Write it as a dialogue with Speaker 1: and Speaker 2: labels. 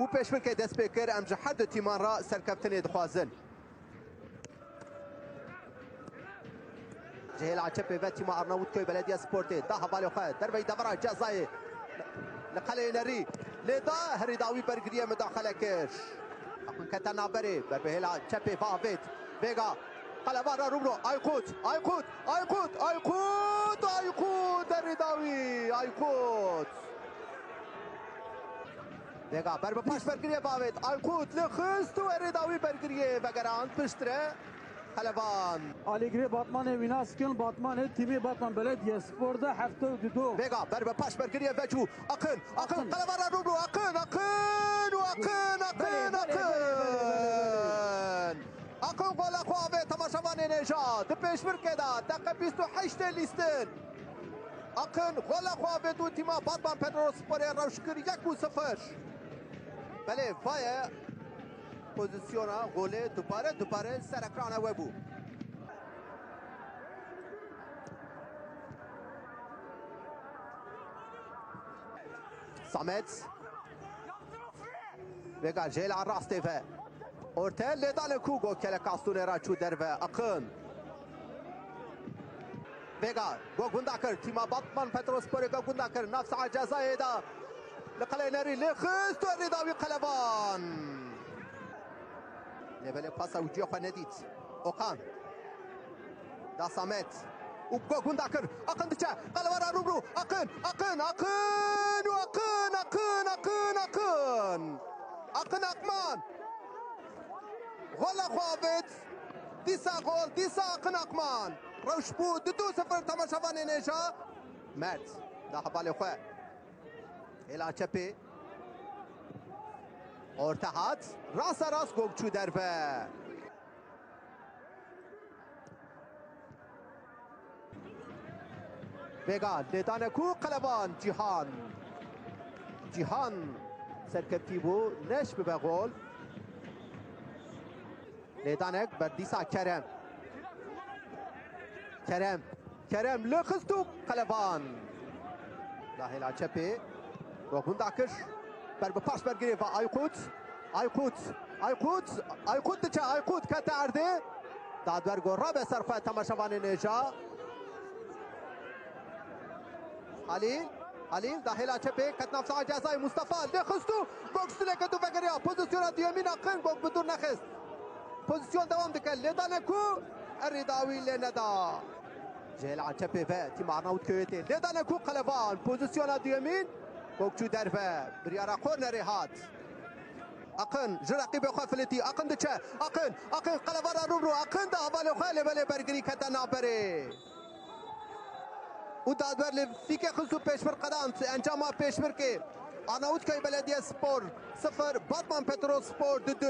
Speaker 1: و پێشمنکەی دەست پێکرد ئەمجە حەد را سەرکەفتنێ دخوازن. جهيل که باتيما ارناوتكوي بلديه سبورتي. طه در دربي دبرة جزای لقلي نری لیدا هری داوی برغريه مداخله كش أكون كتنا بري بهيل عتبي فافيت فيغا. قال بارا روبرو. آیکوت آیکوت آیکوت آیکوت ايكوت الرداوي. ايكوت, أيكوت. Vega berbe paş bergiriye bavit. Aykut lixist û erêdawî bergiriye vegerand piştre Helevan.
Speaker 2: Aligri Batmanê vînas kirin Batmanê tîmê Batman Belediyespor da hefte û dû.
Speaker 1: Vega berbe paş bergiriye vecu. Akın, Akın, Kalevara Rublu, Akın, Akın, Akın, Akın, Akın. Akın gola xwe temaşevanê nêja di pêşbirkê da deqe bîst û heştê lîstin. Akın gola xwe û tîma Batman Petrosporê rewşkir 1 û 0. بله وای پوزیسیونا گله دوباره دوباره سرکرانه و بود صامت بقى جيل على الراس تيفا اورتيل لدال كوغو كلا كاستوني راتشو درفا اقن بقى جو غونداكر تيما باتمان باتروس بوريكا غونداكر نفس على الجزائر kir nav saha cezayê da li qelê nerî lê xist û herî dawî qeleban Lêvelê pasa uciya xwe nedît Okan Da Samet û got gunda kir Akın. Diçe qelevara rûbirû Akın Akın Akın û Akın Akın Akın Akın Akın Akman Gola xwabit dîsa gol Hêla çepê Orta hat. Rasta rast gol çû derve Vega lêdane ku qeleban Cihan. Cihan serkeptî bû neş bibe gol Lêdanek ber dîsa Kerem. Kerem Kerem li xist û qeleban Dahêla çepê Rokunda kir ber bi paş bergirê ve Aykut. Aykut. Aykut. Aykut diçe Aykut kete erdê Dadwer gol rabe ser xwe temaşevanê nêja Halil Halil dahil çepê ket nafsa cezayê Mustafa. Li xist û gok stûleke tu vegeriya pozisyona duyemîn Akın. Gok bi dur nexist pozisyon devam dike lêdane ku? Erî dawî lê neda Cêla çepê ve tîma Arnavutköyê tê lêdane ku? Qelevan pozisyona duyemîn gokçû derve biryara kornerê hat Akın ji reqîbê xwe filîtî Akın diçe Akın Akın qelevara rûbirû Akın da hevalê xwe lê belê bergirî kete naberê û dadwer li fîkê xist û pêşbir qedan encama pêşbirkê Arnavutköy Belediye Spor 0 Batman Petro Spor 2